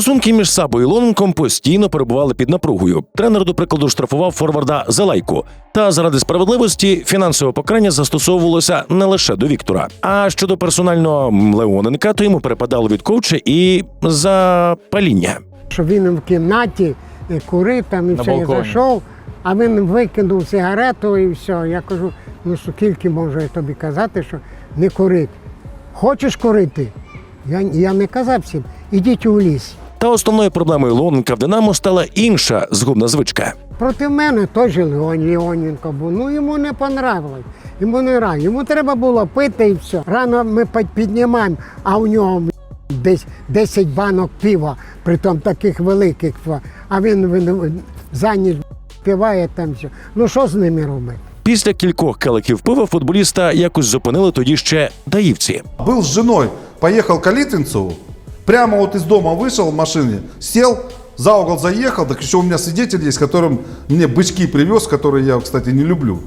Стосунки між Сабою і Лоненком постійно перебували під напругою. Тренер, до прикладу, штрафував форварда Залайку. Та заради справедливості фінансове покарання застосовувалося не лише до Віктора. А щодо персонального Леоненка, то йому перепадало від коуча і за паління. що він в кімнаті е, курив там і На все, я балконі. зайшов, а він викинув сигарету і все. Я кажу, ну скільки можу я тобі казати, що не курити. Хочеш курити? Я, я не казав всім, ідіть у ліс. Та основною проблемою Леоненка в Динамо стала інша згубна звичка. Проти мене же Леон Леоненко був. Ну йому не понравилось. Йому не рано. Йому треба було пити і все. Рано ми під- піднімаємо, а у нього десь 10 банок пива, притом таких великих. А він, він за ніч співає там все. Ну що з ними робити? Після кількох келиків пива футболіста якось зупинили тоді ще даївці. Был с женой, поехал к Калитвинцеву, прямо вот из дома вышел в машине, сел, за угол заехал, так еще у меня свидетель есть, которым мне бычки привез, которые я, кстати, не люблю.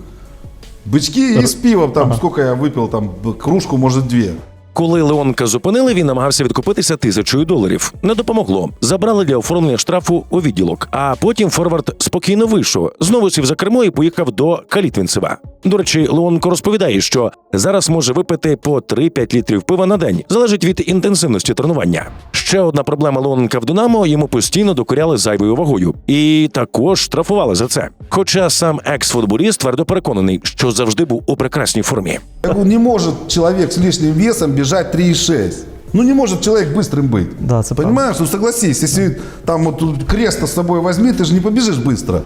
Бычки и с пивом, там, сколько я выпил, там, кружку, может, две. Коли Леонка зупинили, він намагався відкупитися тисячою доларів. Не допомогло. Забрали для оформлення штрафу у відділок. А потім форвард спокійно вийшов, знову сів за кермо і поїхав до Калітвінцева. До речі, Леонко розповідає, що зараз може випити по 3-5 літрів пива на день, залежить від інтенсивності тренування. Ще одна проблема Леоненка в Динамо йому постійно докоряли зайвою вагою, і також штрафували за це. Хоча сам екс-футболіст твердо переконаний, що завжди був у прекрасній формі. Я говорю, не может человек с лишним весом бежать 3,6. Ну не может человек быстрым быть. Да, это Понимаешь, ну согласись, если там вот тут крест с собой возьми, ты же не побежишь быстро.